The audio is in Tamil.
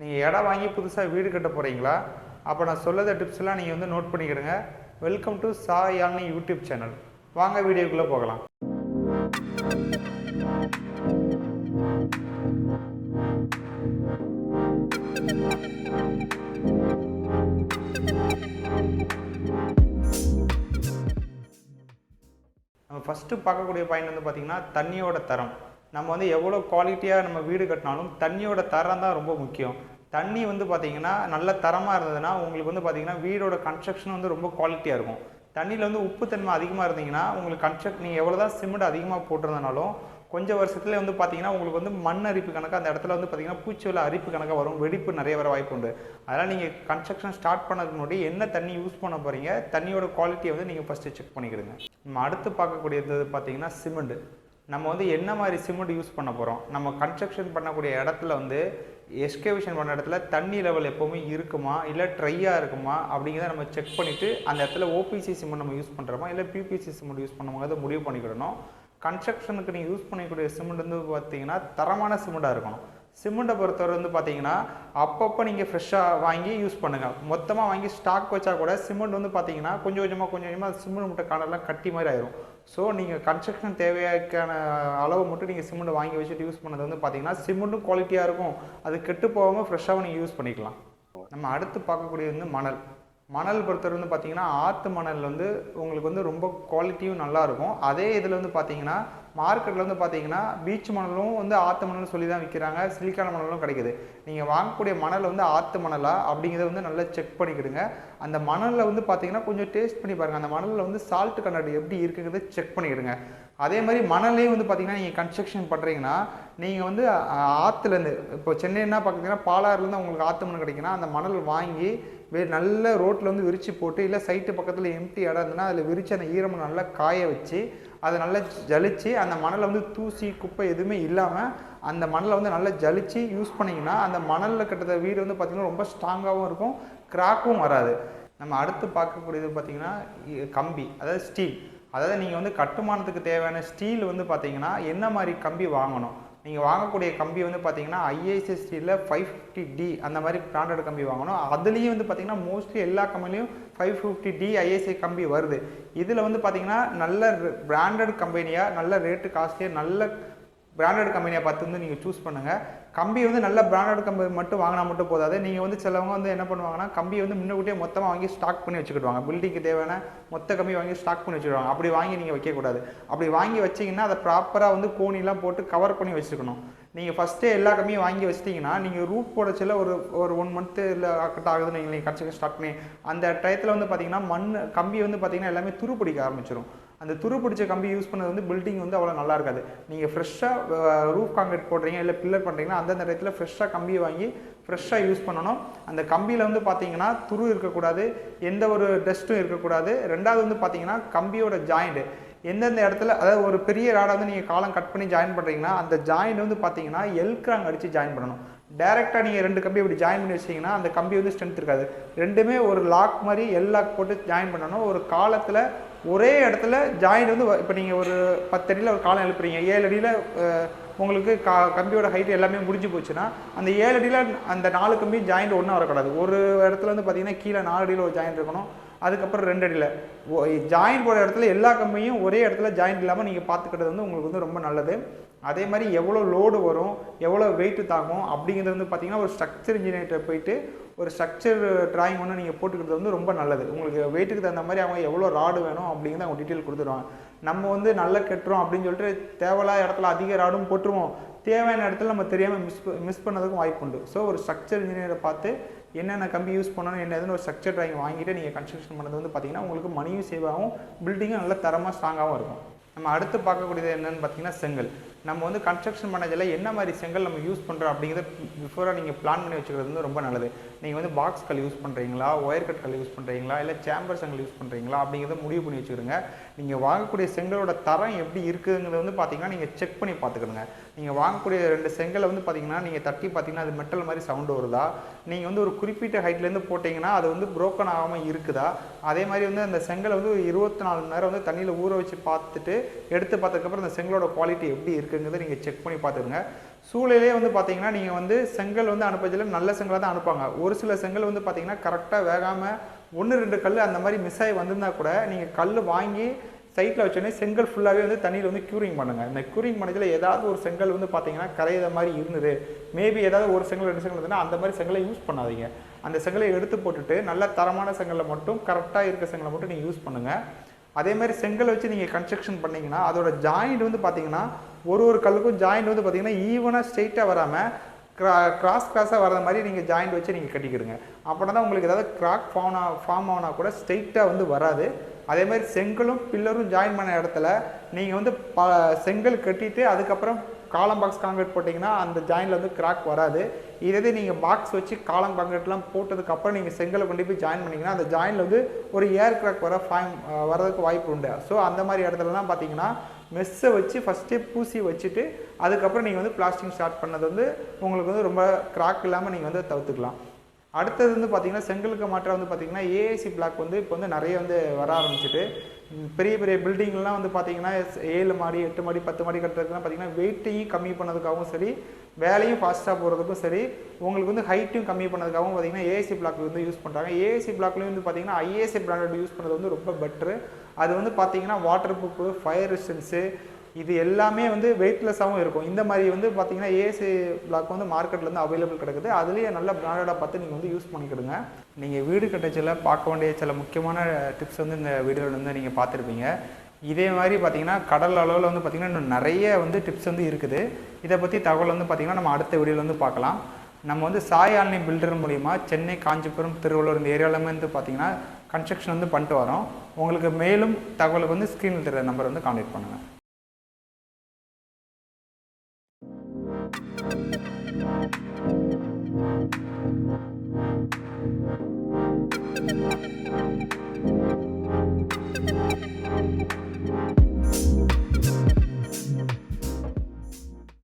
நீங்கள் இடம் வாங்கி புதுசாக வீடு கட்ட போகிறீங்களா அப்போ நான் சொல்லாத டிப்ஸ்லாம் நீங்கள் வந்து நோட் பண்ணிக்கிடுங்க. வெல்கம் டு சா யாழ்னி யூடியூப் சேனல் வாங்க வீடியோக்குள்ளே போகலாம். நம்ம ஃபஸ்ட்டு பார்க்கக்கூடிய பாயிண்ட் வந்து பார்த்திங்கன்னா தண்ணியோட தரம். நம்ம வந்து எவ்வளோ குவாலிட்டியாக நம்ம வீடு கட்டினாலும் தண்ணியோட தரம் தான் ரொம்ப முக்கியம். தண்ணி வந்து பார்த்திங்கன்னா நல்ல தரமாக இருந்ததுன்னா உங்களுக்கு வந்து பார்த்திங்கன்னா வீடோட கன்ஸ்ட்ரக்ஷன் வந்து ரொம்ப குவாலிட்டியாக இருக்கும். தண்ணியில் வந்து உப்புத்தன்மை அதிகமாக இருந்தீங்கன்னா உங்களுக்கு கன்ஸ்ட்ரக்ட் நீங்கள் எவ்வளோ தான் சிமெண்ட் அதிகமாக போட்டிருந்தனாலும் கொஞ்சம் வருஷத்துல வந்து பார்த்தீங்கன்னா உங்களுக்கு வந்து மண் அரிப்பு கணக்கு அந்த இடத்துல வந்து பார்த்தீங்கன்னா பூச்சியில் அரிப்பு கணக்காக வரும் வெடிப்பு நிறைய வர வாய்ப்பு உண்டு. அதனால் நீங்கள் கன்ஸ்ட்ரக்ஷன் ஸ்டார்ட் பண்ணதுக்கு முன்னாடி என்ன தண்ணி யூஸ் பண்ண போகிறீங்க தண்ணியோட குவாலிட்டியை வந்து நீங்கள் ஃபஸ்ட்டு செக் பண்ணிக்கிடுங்க. நம்ம அடுத்து பார்க்கக்கூடியது பார்த்தீங்கன்னா சிமெண்ட் நம்ம வந்து என்ன மாதிரி சிமெண்ட் யூஸ் பண்ண போகிறோம் நம்ம கன்ஸ்ட்ரக்ஷன் பண்ணக்கூடிய இடத்துல வந்து எஸ்கேவேஷன் பண்ண இடத்துல தண்ணி லெவல் எப்போவுமே இருக்குமா? இல்லை ட்ரையாக இருக்குமா? அப்படிங்கிறத நம்ம செக் பண்ணிவிட்டு அந்த இடத்துல ஓபிசி சிமெண்ட் நம்ம யூஸ் பண்ணுறோமா இல்லை பிபிசி சிமெண்ட் யூஸ் பண்ணும்போது முடிவு பண்ணிக்கிடணும். கன்ஸ்ட்ரக்ஷனுக்கு நீங்கள் யூஸ் பண்ணக்கூடிய சிமெண்ட் வந்து பார்த்தீங்கன்னா தரமான சிமெண்ட்டாக இருக்கணும். சிமெண்ட்டை பொறுத்தவரை வந்து பார்த்தீங்கன்னா அப்பப்போ நீங்கள் ஃப்ரெஷ்ஷாக வாங்கி யூஸ் பண்ணுங்கள் மொத்தமாக வாங்கி ஸ்டாக் வச்சா கூட சிமெண்ட் வந்து பார்த்தீங்கன்னா கொஞ்சம் கொஞ்சமாக கொஞ்சம் கொஞ்சமாக சிமெண்ட் மட்டும் காலெல்லாம் கட்டி மாதிரி ஆயிரும். ஸோ நீங்கள் கன்ஸ்ட்ரக்ஷன் தேவையான அளவு மட்டும் நீங்கள் சிமெண்ட் வாங்கி வச்சுட்டு யூஸ் பண்ணது வந்து பார்த்தீங்கன்னா சிமெண்ட்டும் குவாலிட்டியாக இருக்கும். அது கெட்டு போகாமல் ஃப்ரெஷ்ஷாகவும் நீங்கள் யூஸ் பண்ணிக்கலாம். நம்ம அடுத்து பார்க்கக்கூடியது வந்து மணல். மணல் பொறுத்தவரை வந்து பார்த்தீங்கன்னா ஆற்று மணல் வந்து உங்களுக்கு வந்து ரொம்ப குவாலிட்டியும் நல்லாயிருக்கும் அதே இதில் வந்து பார்த்தீங்கன்னா மார்க்கெட்டில் வந்து பார்த்தீங்கன்னா பீச் மணலும் வந்து ஆற்று மணல்னு சொல்லி தான் விற்கிறாங்க சிலிக்கான மணலும் கிடைக்குது. நீங்கள் வாங்கக்கூடிய மணல் வந்து ஆற்று மணலா? அப்படிங்கிறத வந்து நல்லா செக் பண்ணிக்கிடுங்க. அந்த மணலில் வந்து பார்த்தீங்கன்னா கொஞ்சம் டேஸ்ட் பண்ணி பாருங்கள் அந்த மணலில் வந்து சால்ட் கண்டக்ட் எப்படி இருக்குங்கிறத செக் பண்ணிக்கிடுங்க. அதே மாதிரி மணலே வந்து பார்த்தீங்கன்னா நீங்கள் கன்ஸ்ட்ரக்ஷன் பண்ணுறீங்கன்னா நீங்கள் வந்து ஆற்றுலேருந்து இப்போ சென்னைன்னா பார்த்தீங்கன்னா பாலாறுலேருந்து உங்களுக்கு ஆற்று மணல் கிடைக்குன்னா அந்த மணல் வாங்கி வே நல்ல ரோட்டில் வந்து விரித்து போட்டு இல்லை சைட்டு பக்கத்தில் எம்டி இடம் இருந்ததுன்னா அதில் விரித்து அந்த ஈரமணம் நல்லா காய வச்சு அதை நல்லா ஜலித்து அந்த மணலை வந்து தூசி குப்பை எதுவுமே இல்லாமல் அந்த மணலை வந்து நல்லா ஜலித்து யூஸ் பண்ணிங்கன்னா அந்த மணலில் கட்டுற வீடு வந்து பார்த்திங்கன்னா ரொம்ப ஸ்ட்ராங்காகவும் இருக்கும். கிராக்கும் வராது. நம்ம அடுத்து பார்க்கக்கூடியது பார்த்திங்கன்னா இ- கம்பி அதாவது ஸ்டீல் அதாவது நீங்கள் வந்து கட்டுமானத்துக்கு தேவையான ஸ்டீல் வந்து பார்த்திங்கன்னா என்ன மாதிரி கம்பி வாங்கணும்? நீங்கள் வாங்கக்கூடிய கம்பி வந்து பார்த்தீங்கன்னா ஐஏசிஎஸ்டியில் ஃபைவ் ஃபிஃப்டி டி அந்த மாதிரி பிராண்டட் கம்பி வாங்கணும். அதுலேயும் வந்து பார்த்தீங்கன்னா மோஸ்ட்லி எல்லா கம்பெனிலையும் ஃபைவ் ஃபிஃப்டி டி ஐஏசி கம்பி வருது. இதில் வந்து பார்த்தீங்கன்னா நல்ல பிராண்டட் கம்பெனியாக நல்ல ரேட்டு காஸ்ட்லியாக நல்ல பிராண்டட் கம்பெனியை பார்த்து வந்து நீங்கள் சூஸ் பண்ணுங்கள் கம்பி வந்து நல்ல பிராண்டட் கம்பெனி மட்டும் வாங்கினா மட்டும் போதாது. நீங்கள் வந்து சிலவங்க வந்து என்ன பண்ணுவாங்கன்னா கம்பியை வந்து முன்னக்கூட்டியே மொத்தமாக வாங்கி ஸ்டாக் பண்ணி வச்சுக்கிடுவாங்க. பில்டிங்க்கு தேவையான மொத்த கம்பி வாங்கி ஸ்டாக் பண்ணி வச்சுக்கிடுவாங்க. அப்படி வாங்கி நீங்கள் வைக்கக்கூடாது அப்படி வாங்கி வச்சிங்கன்னா அதை ப்ராப்பராக வந்து கோணிலாம் போட்டு கவர் பண்ணி வச்சுக்கணும். நீங்கள் ஃபஸ்ட்டே எல்லா கம்பியும் வாங்கி வச்சிட்டிங்கன்னா நீங்கள் ரூப் போடச்சில ஒரு ஒரு ஒன் மந்த்து இல்லை கட் ஆகுதுன்னு நீங்கள் நீங்கள் கன்ஸ்ட்ரக்ஷன் ஸ்டார்ட் பண்ணி. அந்த டயத்தில் வந்து பார்த்தீங்கன்னா மண் கம்பி வந்து பார்த்தீங்கன்னா எல்லாமே துரு பிடிக்க ஆரம்பிச்சிடும் அந்த துரு பிடிச்ச கம்பி யூஸ் பண்ணது வந்து பில்டிங் வந்து அவ்வளோ நல்லா இருக்காது. நீங்கள் ஃப்ரெஷ்ஷாக ரூஃப் காங்கிரீட் போடுறீங்க இல்லை பில்லர் பண்ணுறீங்கன்னா அந்தந்த இடத்துல ஃப்ரெஷ்ஷாக கம்பியை வாங்கி ஃப்ரெஷ்ஷாக யூஸ் பண்ணணும். அந்த கம்பியில் வந்து பார்த்தீங்கன்னா துரு இருக்கக்கூடாது எந்த ஒரு டஸ்ட்டும் இருக்கக்கூடாது. ரெண்டாவது வந்து பார்த்தீங்கன்னா கம்பியோட ஜாயிண்ட் எந்தெந்த இடத்துல அதாவது ஒரு பெரிய ராடை வந்து நீங்கள் காலம் கட் பண்ணி ஜாயின் பண்ணுறீங்கன்னா அந்த ஜாயிண்ட் வந்து பார்த்தீங்கன்னா எல்க்ராங் அடித்து ஜாயின் பண்ணணும். டேரெக்டாக நீங்கள் ரெண்டு கம்பி இப்படி ஜாயின் பண்ணி வச்சிங்கன்னா அந்த கம்பி வந்து ஸ்ட்ரென்த் இருக்காது. ரெண்டுமே ஒரு லாக் மாதிரி எல் லாக் போட்டு ஜாயின் பண்ணணும் ஒரு காலத்தில் ஒரே இடத்துல ஜாயிண்ட் வந்து இப்போ நீங்கள் ஒரு பத்து அடியில் ஒரு காலம் எழுப்புறீங்க. ஏழு அடியில் உங்களுக்கு கா கம்பியோட ஹைட் எல்லாமே முடிஞ்சு போச்சுன்னா அந்த ஏழு அடியில் அந்த நாலு கம்பி ஜாயிண்ட் ஒன்றா வரக்கூடாது. ஒரு இடத்துல வந்து பார்த்தீங்கன்னா கீழே நாலு அடியில் ஒரு ஜாயிண்ட் இருக்கணும். அதுக்கப்புறம் ரெண்டு அடியில். ஜாயின் போகிற இடத்துல எல்லா கம்பியும் ஒரே இடத்துல ஜாயிண்ட் இல்லாமல் நீங்கள் பார்த்துக்கிறது வந்து உங்களுக்கு வந்து ரொம்ப நல்லது. அதே மாதிரி எவ்வளோ லோடு வரும் எவ்வளோ வெயிட்டு தாங்கும் அப்படிங்கிறது வந்து பார்த்தீங்கன்னா ஒரு ஸ்ட்ரக்சர் இன்ஜினியர்கிட்ட போயிட்டு ஒரு ஸ்ட்ரக்சர் டிராயிங் ஒன்று நீங்கள் போட்டுக்கிறது வந்து ரொம்ப நல்லது. உங்களுக்கு வெயிட்டுக்கு தகுந்த மாதிரி அவங்க எவ்வளோ ராடு வேணும் அப்படிங்கிறத அவங்க டீட்டெயில் கொடுத்துருவாங்க. நம்ம வந்து நல்ல கெட்டுறோம் அப்படின்னு சொல்லிட்டு தேவையில்லாத இடத்துல அதிக ராடும் போட்டுருவோம். தேவையான இடத்துல நம்ம தெரியாமல் மிஸ் மிஸ் பண்ணதுக்கும் வாய்ப்பு உண்டு. ஸோ ஒரு ஸ்ட்ரக்சர் இன்ஜினியரை பார்த்து என்னென்ன கம்பி யூஸ் பண்ணணும் என்ன எதுன்னு ஒரு ஸ்ட்ரக்சர் ட்ராயிங் வாங்கிட்டு நீங்கள் கன்ஸ்ட்ரக்ஷன் பண்ணது வந்து பார்த்தீங்கன்னா உங்களுக்கு மணியும் சேவ் ஆகும் பில்டிங்கும் நல்ல தரமாக ஸ்ட்ராங்காகவும் இருக்கும். நம்ம அடுத்து பார்க்கக்கூடியது என்னென்னு பார்த்தீங்கன்னா செங்கல். நம்ம வந்து கன்ஸ்ட்ரக்ஷன் பண்ணதில் என்ன மாதிரி செங்கல் நம்ம யூஸ் பண்ணுறோம் அப்படிங்கிறத பிஃபோராக நீங்கள் பிளான் பண்ணி வச்சுக்கிறது வந்து ரொம்ப நல்லது. நீங்கள் வந்து பாக்ஸ் கல் யூஸ் பண்ணுறீங்களா ஒயர் கட் கல் யூஸ் பண்ணுறீங்களா இல்லை சேம்பர் செங்கல் யூஸ் பண்ணுறீங்களா அப்படிங்கிறத முடிவு பண்ணி வச்சுக்கிறோங்க நீங்கள் வாங்கக்கூடிய செங்கலோட தரம் எப்படி இருக்குங்கிறத வந்து பார்த்தீங்கன்னா நீங்கள் செக் பண்ணி பார்த்துக்கிடுங்க. நீங்கள் வாங்கக்கூடிய ரெண்டு செங்கலை வந்து பார்த்தீங்கன்னா நீங்கள் தட்டி பார்த்தீங்கன்னா அது மெட்டல் மாதிரி சவுண்டு வருதா? நீங்கள் வந்து ஒரு குறிப்பிட்ட ஹைட்லேருந்து போட்டிங்கன்னா அது வந்து ப்ரோக்கன் ஆகாமல் இருக்குதா? அதே மாதிரி வந்து அந்த செங்கலை வந்து ஒரு இருபத்தி நாலு மணி நேரம் வந்து தண்ணியில் ஊற வச்சு பார்த்துட்டு எடுத்து பார்த்ததுக்கப்புறம் அந்த செங்கலோட குவாலிட்டி எப்படி இருக்குங்கிறத நீங்கள் செக் பண்ணி பார்த்துருங்க சூழலே வந்து பார்த்தீங்கன்னா நீங்கள் வந்து செங்கல் வந்து அனுப்பதில் நல்ல செங்கலாக தான் அனுப்பாங்க ஒரு சில செங்கல் வந்து பார்த்தீங்கன்னா கரெக்டாக வேகாமல் ஒன்று ரெண்டு கல் அந்த மாதிரி மிஸ் ஆகி வந்திருந்தா கூட நீங்கள் கல் வாங்கி சைட்டில் வச்சோடனே செங்கல் ஃபுல்லாகவே வந்து தண்ணியில் வந்து க்யூரிங் பண்ணுங்கள் இந்த க்யூரிங் பண்ணதில் ஏதாவது ஒரு செங்கல் வந்து பார்த்தீங்கன்னா கரையிற மாதிரி இருந்தது. மேபி ஏதாவது ஒரு செங்கல் ரெண்டு செங்கல் இருந்ததுன்னா அந்த மாதிரி செங்கலை யூஸ் பண்ணாதீங்க. அந்த செங்கலை எடுத்து போட்டுட்டு நல்ல தரமான செங்கலை மட்டும் கரெக்டாக இருக்க செங்கலை மட்டும் நீங்கள் யூஸ் பண்ணுங்கள் அதே மாதிரி செங்கல் வச்சு நீங்கள் கன்ஸ்ட்ரக்ஷன் பண்ணிங்கன்னா அதோட ஜாயிண்ட் வந்து பார்த்தீங்கன்னா ஒரு ஒரு கல்லுக்கும் ஜாயிண்ட் வந்து பார்த்தீங்கன்னா ஈவனாக ஸ்ட்ரெயிட்டாக வராமல் க்ரா கிராஸ் கிராஸாக வர மாதிரி நீங்கள் ஜாயிண்ட் வச்சு நீங்கள் கட்டிக்கிடுங்க. அப்படின்னா தான் உங்களுக்கு ஏதாவது கிராக் ஃபார்ம் ஃபார்ம் ஆனால் கூட ஸ்ட்ரெயிட்டாக வந்து வராது. அதே மாதிரி செங்கலும் பில்லரும் ஜாயின் பண்ண இடத்துல நீங்கள் வந்து ப செங்கல் கட்டிட்டு அதுக்கப்புறம் காலம் பாக்ஸ் காங்கிரீட் போட்டிங்கன்னா அந்த ஜாயின்ல வந்து கிராக் வராது. இதே நீங்கள் பாக்ஸ் வச்சு காலம் காங்கிரீட்லாம் போட்டதுக்கப்புறம் நீங்கள் செங்கலை கொண்டு போய் ஜாயின் பண்ணிங்கன்னா அந்த ஜாயினில் வந்து ஒரு ஏர் கிராக் வர ஃபார்ம் வரதுக்கு வாய்ப்பு உண்டு. ஸோ அந்த மாதிரி இடத்துலலாம் பார்த்தீங்கன்னா மெஸ்ஸை வச்சு ஃபஸ்ட்டே பூசி வச்சுட்டு அதுக்கப்புறம் நீங்கள் வந்து பிளாஸ்டிக் ஸ்டார்ட் பண்ணது வந்து உங்களுக்கு வந்து ரொம்ப கிராக் இல்லாமல் நீங்கள் வந்து தவிர்த்துக்கலாம். அடுத்தது வந்து பார்த்திங்கன்னா செங்கலுக்கு மாற்றம் வந்து பார்த்தீங்கன்னா ஏஏசி பிளாக் வந்து இப்போ வந்து நிறைய வந்து வர ஆரம்பிச்சிட்டு பெரிய பெரிய பில்டிங்லாம் வந்து பார்த்திங்கன்னா ஏழு மாடி எட்டு மாடி பத்து மாடி கட்டுறதுக்குலாம் பார்த்திங்கன்னா வெயிட்டையும் கம்மி பண்ணதுக்காகவும் சரி வேலையும் ஃபாஸ்ட்டாக போகிறதுக்கும் சரி உங்களுக்கு வந்து ஹைட்டையும் கம்மி பண்ணதுக்காகவும் பார்த்திங்கன்னா ஏஏசி பிளாக் வந்து யூஸ் பண்ணுறாங்க ஏஏசி பிளாக்லேயும் வந்து பார்த்தீங்கன்னா ஐஏசி பிராண்டட் யூஸ் பண்ணுறது வந்து ரொம்ப பெட்ரு அது வந்து பார்த்திங்கன்னா வாட்டர் ப்ரூஃப் ஃபயர் ரெசிஸ்டன்ஸு இது எல்லாமே வந்து வெயிட்லெஸ்ஸாகவும் இருக்கும். இந்த மாதிரி வந்து பார்த்தீங்கன்னா ஏசி பிளாக் வந்து மார்க்கெட்டில் வந்து அவைலபிள் கிடக்குது. அதுலேயே நல்ல பிராண்டடாக பார்த்து நீங்கள் வந்து யூஸ் பண்ணிக்கிடுங்க. நீங்கள் வீடு கட்டச்சில் பார்க்க வேண்டிய சில முக்கியமான டிப்ஸ் வந்து இந்த வீடியோவில் வந்து நீங்கள் பார்த்துருப்பீங்க. இதே மாதிரி பார்த்தீங்கன்னா கடல் அளவில் வந்து பார்த்தீங்கன்னா இன்னும் நிறைய வந்து டிப்ஸ் வந்து இருக்குது. இதை பற்றி தகவல் வந்து பார்த்தீங்கன்னா நம்ம அடுத்த வீடியோவில் வந்து பார்க்கலாம். நம்ம வந்து சாய் ஆன்லைன் பில்டர் மூலிமா சென்னை காஞ்சிபுரம் திருவள்ளூர் இந்த ஏரியாவிலுமே வந்து பார்த்தீங்கன்னா கன்ஸ்ட்ரக்ஷன் வந்து பண்ணிட்டு வரோம். உங்களுக்கு மேலும் தகவலுக்கு வந்து ஸ்க்ரீனில் தெரிய நம்பர் வந்து கான்டாக்ட் பண்ணுங்கள்